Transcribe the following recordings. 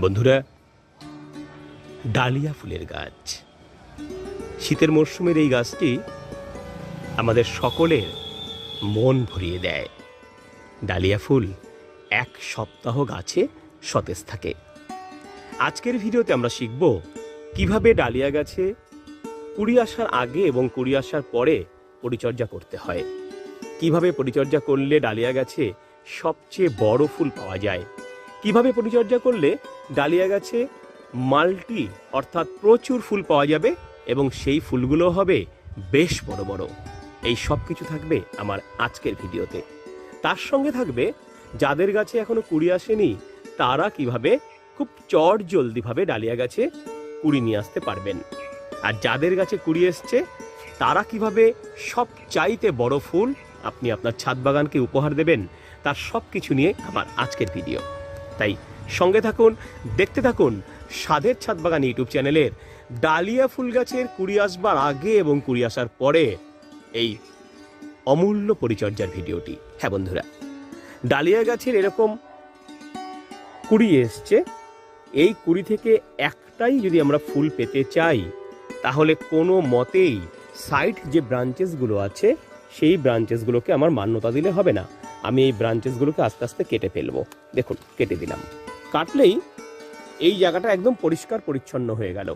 বন্ধুরা, ডালিয়া ফুলের গাছ। শীতের মরশুমের এই গাছটি আমাদের সকলের মন ভরিয়ে দেয়। ডালিয়া ফুল এক সপ্তাহ গাছে সতেজ থাকে। আজকের ভিডিওতে আমরা শিখব কীভাবে ডালিয়া গাছে কুড়ি আসার আগে এবং কুড়ি আসার পরে পরিচর্যা করতে হয়। কীভাবে পরিচর্যা করলে ডালিয়া গাছে সবচেয়ে বড় ফুল পাওয়া যায়? কীভাবে পরিচর্যা করলে ডালিয়া গাছে মাল্টি অর্থাৎ প্রচুর ফুল পাওয়া যাবে এবং সেই ফুলগুলো হবে বেশ বড় বড়। এই সব কিছু থাকবে আমার আজকের ভিডিওতে। তার সঙ্গে থাকবে, যাদের গাছে এখনও কুড়ি আসেনি, তারা কীভাবে খুব চট জলদিভাবে ডালিয়া গাছে কুড়ি নিয়ে আসতে পারবেন। আর যাদের গাছে কুড়ি এসছে, তারা কীভাবে সব চাইতে বড় ফুল আপনি আপনার ছাদ বাগানকে উপহার দেবেন, তার সব কিছু নিয়ে আমার আজকের ভিডিও। তাই সঙ্গে থাকুন, দেখতে থাকুন স্বাদের ছাদ বাগান ইউটিউব চ্যানেলের ডালিয়া ফুল গাছের কুড়ি আসবার আগে এবং কুড়ি আসার পরে এই অমূল্য পরিচর্যার ভিডিওটি। হ্যাঁ বন্ধুরা, ডালিয়া গাছের এরকম কুড়ি এসছে। এই কুড়ি থেকে একটাই যদি আমরা ফুল পেতে চাই, তাহলে কোনো মতেই সাইড যে ব্রাঞ্চেসগুলো আছে, সেই ব্রাঞ্চেসগুলোকে আমার মান্যতা দিলে হবে না। আমি এই ব্রাঞ্চেসগুলোকে আস্তে আস্তে কেটে ফেলব। দেখুন, কেটে দিলাম। কাটলেই এই জায়গাটা একদম পরিষ্কার পরিচ্ছন্ন হয়ে গেল।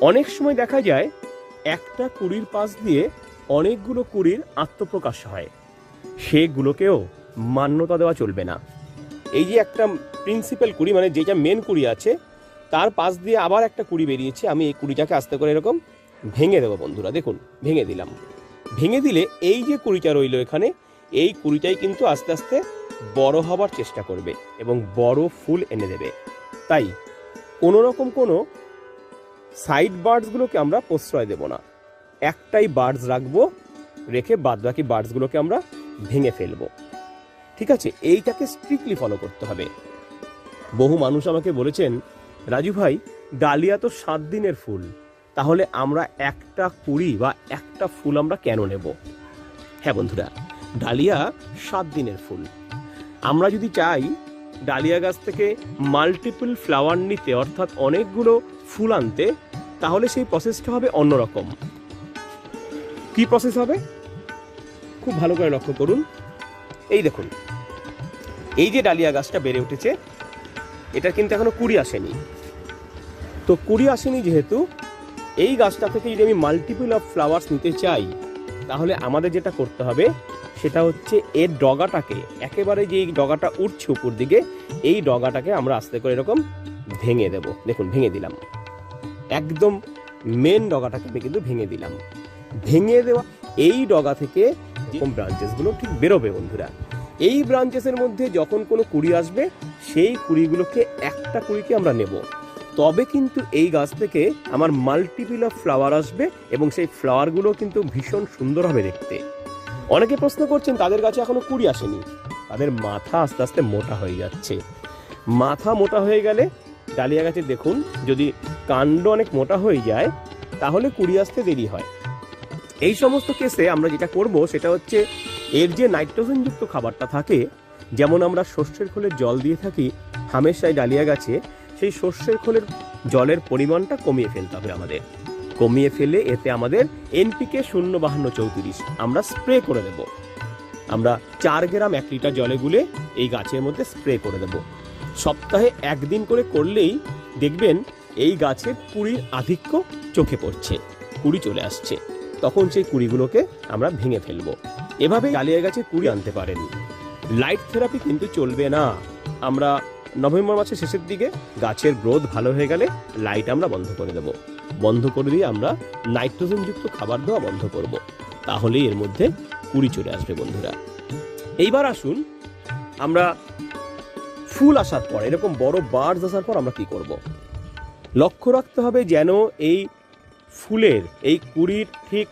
অনেক সময় দেখা যায়, একটা কুড়ির পাশ দিয়ে অনেকগুলো কুড়ির আত্মপ্রকাশ হয়। সেগুলোকেও মান্যতা দেওয়া চলবে না। এই যে একটা প্রিন্সিপাল কুড়ি মানে যেটা মেন কুড়ি আছে, তার পাশ দিয়ে আবার একটা কুড়ি বেরিয়েছে, আমি এই কুড়িটাকে আস্তে করে এরকম ভেঙে দেবো বন্ধুরা, দেখুন, ভেঙে দিলাম। ভেঙে দিলে এই যে কুড়িটা রইল এখানে, এই কুড়িটাই কিন্তু আস্তে আস্তে বড় হবার চেষ্টা করবে এবং বড় ফুল এনে দেবে। তাই কোনো রকম কোনো সাইড বার্ডসগুলোকে আমরা প্রশ্রয় দেব না। একটাই বার্ডস রাখব, রেখে বাদ বাকি বার্ডসগুলোকে আমরা ভেঙে ফেলব। ঠিক আছে, এইটাকে স্ট্রিক্টলি ফলো করতে হবে। বহু মানুষ আমাকে বলেছেন, রাজু ভাই, ডালিয়া তো সাত দিনের ফুল। তাহলে আমরা একটা কুড়ি বা একটা ফুল আমরা কেন নেব? হ্যাঁ বন্ধুরা, ডালিয়া সাত দিনের ফুল। আমরা যদি চাই ডালিয়া গাছ থেকে মাল্টিপল ফ্লাওয়ার নিতে, অর্থাৎ অনেকগুলো ফুল আনতে, তাহলে সেই প্রসেসটা হবে অন্যরকম। কি প্রসেস হবে? খুব ভালো করে লক্ষ্য করুন। এই দেখুন। এই যে ডালিয়া গাছটা বেড়ে উঠেছে এটা কিন্তু এখনও কুড়ি আসেনি। তো কুড়ি আসেনি যেহেতু, এই গাছটা থেকে যদি আমি মাল্টিপল অফ ফ্লাওয়ার্স নিতে চাই, তাহলে আমাদের যেটা করতে হবে সেটা হচ্ছে এর ডগাটাকে, একেবারে যে ডগাটা উঠছে উপর দিকে, এই ডগাটাকে আমরা আস্তে করে এরকম ভেঙে দেব। দেখুন, ভেঙে দিলাম। একদম মেন ডগাটাকে আমি কিন্তু ভেঙে দিলাম। ভেঙে দেওয়া এই ডগা থেকে যেরকম ব্রাঞ্চেসগুলো ঠিক বেরোবে বন্ধুরা। এই ব্রাঞ্চেসের মধ্যে যখন কোনো কুড়ি আসবে, সেই কুড়িগুলোকে একটা কুড়িকে আমরা নেব। তবে কিন্তু এই গাছ থেকে আমার মাল্টিপিল অফ ফ্লাওয়ার আসবে এবং সেই ফ্লাওয়ারগুলো কিন্তু ভীষণ সুন্দর হবে দেখতে। অনেকে প্রশ্ন করছেন, তাদের কাছে এখনও কুড়ি আসেনি। তাদের মাথা আস্তে আস্তে মোটা হয়ে যাচ্ছে। মাথা মোটা হয়ে গেলে ডালিয়া গাছে দেখুন, যদি কাণ্ড অনেক মোটা হয়ে যায়, তাহলে কুড়ি আসতে দেরি হয়। এই সমস্ত কেসে আমরা যেটা করব, সেটা হচ্ছে এর যে নাইট্রোজেনযুক্ত খাবারটা থাকে, যেমন আমরা শস্যের খোলের জল দিয়ে থাকি, হামেশাই ডালিয়া গাছে সেই শস্যের খোলের জলের পরিমাণটা কমিয়ে ফেলতে হবে আমাদের। কমিয়ে ফেলে এতে আমাদের এনপিকে শূন্য বাহান্ন চৌত্রিশ আমরা স্প্রে করে দেব। আমরা চার গ্রাম এক লিটার জলে গুলে এই গাছের মধ্যে স্প্রে করে দেব। সপ্তাহে একদিন করে করলেই দেখবেন এই গাছের কুড়ির আধিক্য চোখে পড়ছে, কুড়ি চলে আসছে। তখন সেই কুড়িগুলোকে আমরা ভেঙে ফেলব। এভাবে ডালিয়া গাছে কুড়ি আনতে পারেন। লাইট থেরাপি কিন্তু চলবে না। আমরা নভেম্বর মাসের শেষের দিকে গাছের গ্রোথ ভালো হয়ে গেলে লাইট আমরা বন্ধ করে দেব। বন্ধ করে দিয়ে আমরা নাইট্রোজেনযুক্ত খাবার দেওয়া বন্ধ করব। তাহলেই এর মধ্যে কুড়ি চলে আসবে বন্ধুরা। এইবার আসুন, আমরা ফুল আসার পর, এরকম বড় বার্ডস আসার পর আমরা কি করব? লক্ষ্য রাখতে হবে যেন এই ফুলের, এই কুড়ির ঠিক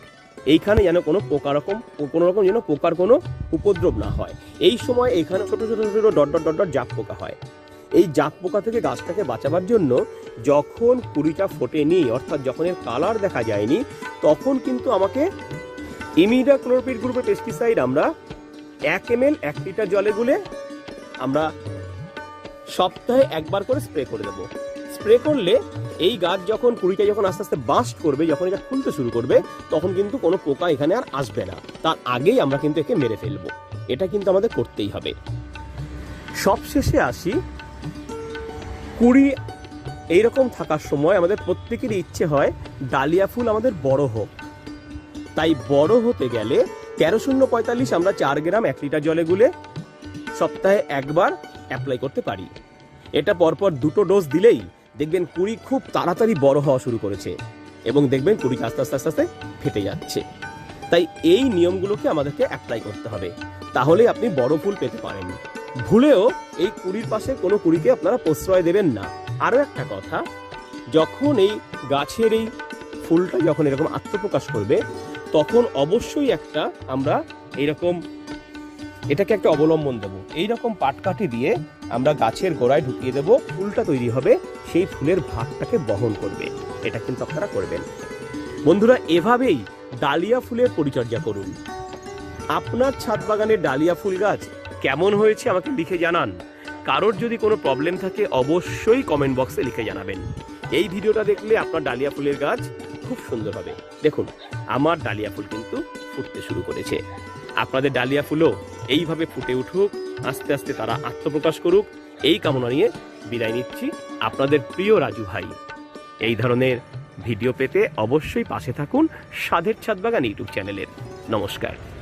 এইখানে যেন কোনো পোকা রকম, কোনো রকম যেন পোকার কোনো উপদ্রব না হয়। এই সময় এইখানে ছোট ছোট ছোট ডট ডট ডট ডট জাপ পোকা হয়। এই জাপ পোকা থেকে গাছটাকে বাঁচাবার জন্য যখন কুড়িটা ফোটেনি, অর্থাৎ যখন এর কালার দেখা যায়নি, তখন কিন্তু আমাকে ইমিডা ক্লোরপিড গ্রুপের পেস্টিসাইড আমরা এক এম এল এক লিটার জলে গুলে আমরা সপ্তাহে একবার করে স্প্রে করে দেবো। স্প্রে করলে এই গাছ যখন কুড়িটা যখন আস্তে আস্তে বাস্ট করবে, যখন এটা খুলতে শুরু করবে, তখন কিন্তু কোনো পোকা এখানে আর আসবে না। তার আগেই আমরা কিন্তু একে মেরে ফেলব। এটা কিন্তু আমাদের করতেই হবে। সবশেষে আসি কুড়ি এইরকম থাকার সময় আমাদের প্রত্যেকেরই ইচ্ছে হয় ডালিয়া ফুল আমাদের বড় হোক। তাই বড় হতে গেলে তেরো শূন্য পঁয়তাল্লিশ আমরা চার গ্রাম এক লিটার জলে গুলে সপ্তাহে একবার অ্যাপ্লাই করতে পারি। এটা পরপর দুটো ডোজ দিলেই দেখবেন কুড়ি খুব তাড়াতাড়ি বড় হওয়া শুরু করেছে এবং দেখবেন কুড়ি আস্তে আস্তে আস্তে আস্তে ফেটে যাচ্ছে। তাই এই নিয়মগুলোকে আমাদেরকে অ্যাপ্লাই করতে হবে। তাহলে আপনি বড় ফুল পেতে পারেন। ভুলেও এই কুড়ির পাশে কোনো কুড়িকে আপনারা প্রশ্রয় দেবেন না। আরও একটা কথা, যখন এই গাছের এই ফুলটা যখন এরকম আত্মপ্রকাশ করবে, তখন অবশ্যই একটা আমরা এইরকম এটাকে একটা অবলম্বন দেবো। এইরকম পাটকাঠি দিয়ে আমরা গাছের গোড়ায় ঢুকিয়ে দেবো, ফুলটা তৈরি হবে, সেই ফুলের ভাগটাকে বহন করবে। এটা কিন্তু আপনারা করবেন। বন্ধুরা, এভাবেই ডালিয়া ফুলের পরিচর্যা করুন। আপনার ছাদ বাগানের ডালিয়া ফুল গাছ কেমন হয়েছে আমাকে লিখে জানান। কারোর যদি কোনো প্রবলেম থাকে, অবশ্যই কমেন্ট বক্সে লিখে জানাবেন। এই ভিডিওটা দেখলে আপনার ডালিয়া ফুলের গাছ খুব সুন্দর হবে। দেখুন, আমার ডালিয়া ফুল কিন্তু ফুটতে শুরু করেছে। আপনাদের ডালিয়া ফুলও এইভাবে ফুটে উঠুক, আস্তে আস্তে তারা আত্মপ্রকাশ করুক। এই কামনা নিয়ে বিদায় নিচ্ছি আপনাদের প্রিয় রাজু ভাই। এই ধরনের ভিডিও পেতে অবশ্যই পাশে থাকুন সাধের ছাদ বাগান ইউটিউব চ্যানেলের। নমস্কার।